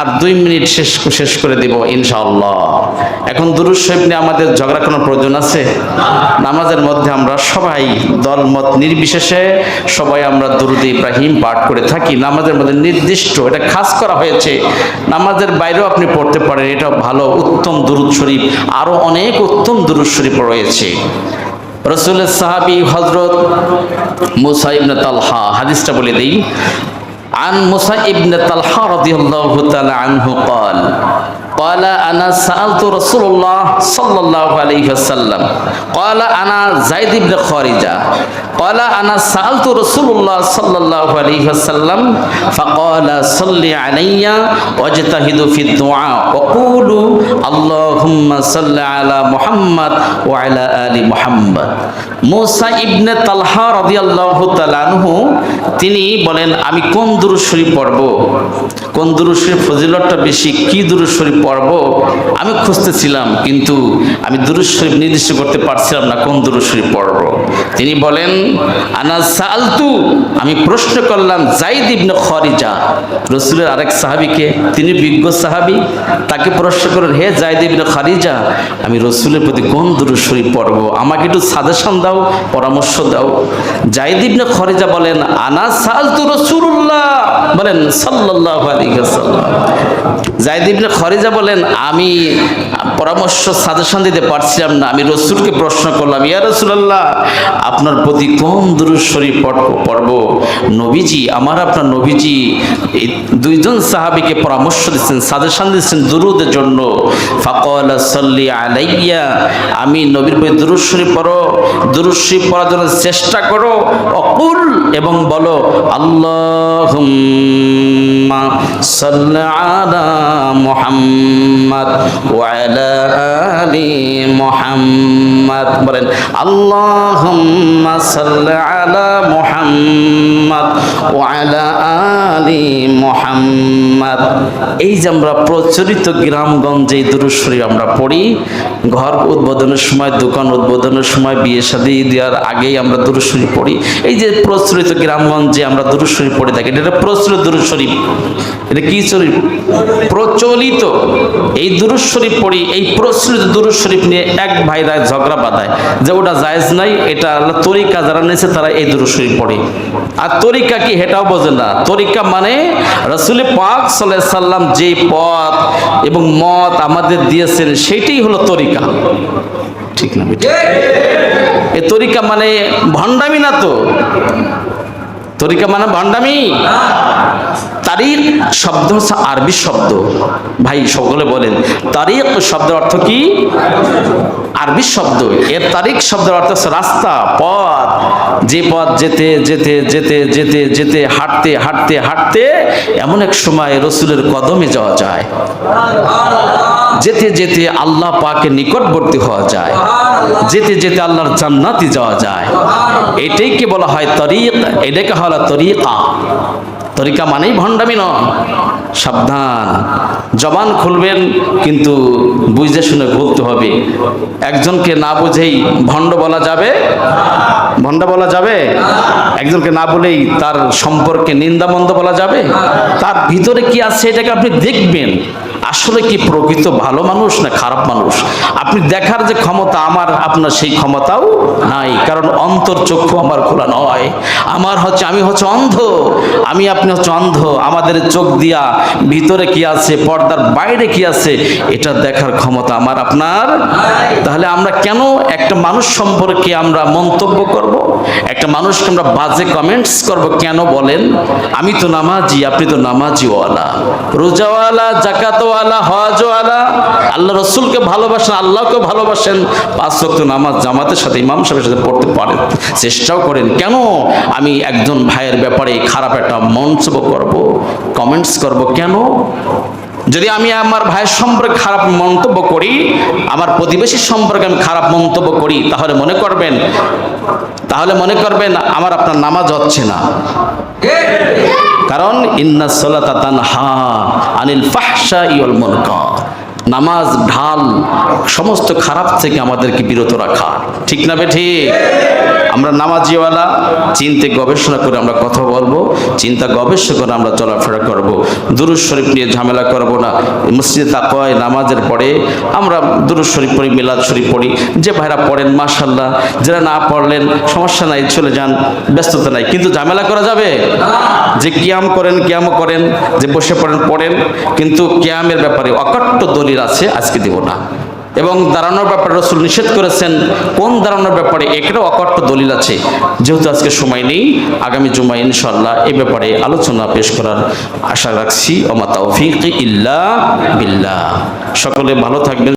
আর দুই মিনিট শেষ শেষ করে দিব, ইনশাআল্লাহ। এখন দুরুদ শরীফ নিয়ে আমাদের ঝগড়া কোনো প্রয়োজন আছে? নামাজের মধ্যে আমরা সবাই দলমত নির্বিশেষে সবাই আমরা দুরুদ ইব্রাহিম পাঠ করে থাকি। নামাজের মধ্যে নির্দিষ্ট, এটা খাস করা হয়েছে। নামাজের বাইরেও আপনি পড়তে পারেন এটা ভালো। উত্তম দুরুদ শরীফ আরও অনেক উত্তম দুরুদ শরীফ রয়েছে। রসুলের সাহাবি হজরত মুসা ইবনে তালহা, হাদিসটা বলে দিই। عن موسى ابن طلحة رضي الله تعالى عنه قال قال أنا سألت رسول الله صلى الله عليه وسلم قال أنا زيد بن خارجة قال أنا سألت رسول الله صلى الله عليه وسلم فقال صل علي واجتهد في الدعاء وقولوا اللهم صل على محمد وعلى آل محمد মুসা ইবনে তালহা রাদিয়াল্লাহু তাআলা আনহু তিনি বলেন আমি কোন দুরূদ শরীফ পড়ব কোন দুরূদ শরীফ ফজিলতটা বেশি কি দুরূদ শরীফ পড়ব? আমি খুঁজতেছিলাম, কিন্তু আমি দুরূদ শরীফ নির্দিষ্ট করতে পারছিলাম না কোন দুরূদ শরীফ পড়ব। তিনি বলেন, আনা সালতু? আমি প্রশ্ন করলাম, জাইদ ইবনে খরিজা। রসুলের আরেক সাহাবীকে, তিনি বিজ্ঞ সাহাবী, তাকে প্রশ্ন করেন, হে জাইদ ইবনে খারিজা, আমি রসুলের প্রতি কোন দুরূদ শরীফ পড়ব? আমাকে একটু সাজেশন দাও, পরামর্শ দাও। জাইদ ইবনে খরিজা বলেন, আনা সালতু রাসূলুল্লাহ? বলেন, সাল্লাল্লাহু আলাইহি ওয়াসাল্লাম। জাইদ ইবনে খরিজা বলেন, আমি পরামর্শ সাজেশন দিতে পারছিলাম না। আমি রসুলকে প্রশ্ন করলাম, ইয়া রাসূলুল্লাহ, আপনার প্রতি কোন পড়ব পড়ব? নবীজি, আমার আপনার নবীজি, এই দুইজন সাহাবীকে পরামর্শ দিচ্ছেন সাজেশন দিচ্ছেন দুরুদের জন্য। ফাকালা সাল্লি আলাইয়া, আমি নবীর প্রতি দুরূদ শরীফ পড়ো, দুরূদ পড়ার জন্য চেষ্টা করো, অকুল এবং বলো আল্লাহ সাল্লি আলা মুহাম্মদ। ওয়া আলা আলি মুহাম্মদ বলেন, আল্লাহুম্মা সাল্লি আলা মুহাম্মদ ওয়া আলা মুহাম্মদ। এই যে আমরা প্রচলিত গ্রামগঞ্জে শরীফ আমরা পড়ি, ঘর উদ্বোধনের সময়, দোকান উদ্বোধনের সময়, বিয়ে শাদী দেওয়ার আগেই আমরা দুরূদ শরীফ পড়ি। এই যে প্রচলিত গ্রামগঞ্জে আমরা দুরূদ শরীফ পড়ে থাকি, এটা প্রচলিত দুরূদ শরীফ। এটা কি শরীফ? প্রচলিত। এই দুরূদ শরীফ পড়ি, এই প্রচলিত দুরূদ শরীফ নিয়ে এক ভাইরা ঝগড়া বাঁধায় যে ওটা জায়েজ নাই, এটা আল্লাহ তরিকা যারা নিয়েছে তারা এই দুরূদ শরীফ পড়ে। আর তরিকা কি এটাও বোঝে না। তরিকা মানে রসুল পাক সাল্লাহ সাল্লাম যে পথ এবং মত আমাদের দিয়েছেন সেটাই হলো তরিকা। ঠিক না? এ তরিকা মানে ভণ্ডামি না তো? তরিকা মানে ভণ্ডামি? তারিক শব্দ হচ্ছে আরবি শব্দ। ভাই, সকলে বলেন তারিক শব্দের অর্থ কি? আরবি শব্দ। এর তারিখ শব্দের অর্থ হচ্ছে রাস্তা, পথ। যে পথ যেতে যেতে যেতে যেতে যেতে, হাঁটতে হাঁটতে হাঁটতে এমন এক সময় রসুলের কদমে যাওয়া যায়। যেতে যেতে আল্লাহ পাকে নিকটবর্তী হওয়া যায়। যেতে যেতে আল্লাহর জান্নাতি যাওয়া যায়। এটাই কি বলা হয় তরিক এটাকে হলো তরিকা তরিকা মানেই ভণ্ডামি নয়। সাবধান। জবান খুলবেন, কিন্তু বুঝতে শুনে বলতে হবে। একজনকে না বুঝেই ভণ্ড বলা যাবে? ভণ্ড বলা যাবে? একজনকে না বলেই তার সম্পর্কে নিন্দামন্দ বলা যাবে? তার ভিতরে কি আছে, এটাকে আপনি দেখবেন। আসলে কি প্রকৃত ভালো মানুষ না খারাপ মানুষ? আপনি দেখার যে ক্ষমতা আমার, আপনার সেই ক্ষমতাও নাই। কারণ অন্তর চক্ষু আমার খোলা নয়। আমার হচ্ছে, আমি হচ্ছে অন্ধ। আমি, আপনি হচ্ছে অন্ধ। আমাদের চোখ দিয়া ভিতরে কি আছে, পর্দার বাইরে কি আছে, এটা দেখার ক্ষমতা আমার, আপনার তাহলে আমরা কেন একটা মানুষ সম্পর্কে আমরা মন্তব্য করব? একটা মানুষকে আমরা বাজে কমেন্টস করব কেন বলেন? আমি তো নামাজি, আপনি তো নামাজিওয়ালা। রোজাওয়ালা, জাকাতওয়ালা হজওয়ালা আল্লাহ রসুলকে ভালোবাসেন আল্লাহকে ভালোবাসেন। পাঁচ ওয়াক্ত নামাজ জামাতের সাথে, ইমাম সাহেবের সাথে পড়তে পারেন, চেষ্টাও করেন। কেন? আমি একজন ভাইয়ের ব্যাপারে খারাপ একটা মন্তব্য করব কমেন্টস করব। কেন? যদি আমি আমার ভাইয়ের সম্পর্কে খারাপ মন্তব্য করি, আমার প্রতিবেশীর সম্পর্কে আমি খারাপ মন্তব্য করি, তাহলে মনে করবেন, তাহলে মনে করবেন আমার আপনার নামাজ হচ্ছে না। কারণ ইন্না সলাতা তানহা আনিল ফাহশা ইয়াল মুনকার। নামাজ, ঢাল, সমস্ত খারাপ থেকে আমাদেরকে বিরত রাখা। ঠিক না বে ঠিক আমরা নামাজিওয়ালা, চিন্তে গবেষণা করে আমরা কথা বলব, চিন্তা গবেষণা করে আমরা চলাফেরা করব। দুরুজ শরীফ নিয়ে ঝামেলা করব না। মসজিদে তাকওয়ায় নামাজের পরে আমরা দুরুজ শরীফ পড়ি, মিলাদ শরীফ পড়ি। যে ভাইরা পড়েন মাশাল্লাহ যারা না পড়লেন, সমস্যা নাই, চলে যান, ব্যস্ততা নাই। কিন্তু ঝামেলা করা যাবে? যে কিয়াম করেন কিয়াম করেন, যে বসে পড়েন পড়েন। কিন্তু কিয়ামের ব্যাপারে অকট্ট দলিল আছে, আজকে দেব না। এবং দাঁড়ানোর ব্যাপারে রসুল নিষেধ করেছেন, কোন দাঁড়ানোর ব্যাপারে একটা অকট্ট দলিল আছে? যেহেতু আজকে সময় নেই, আগামী জুমায় ইনশাল্লাহ এ ব্যাপারে আলোচনা পেশ করার আশা রাখছি। অমাতা ইল্লা বিল্লাহ। সকলে ভালো থাকবেন।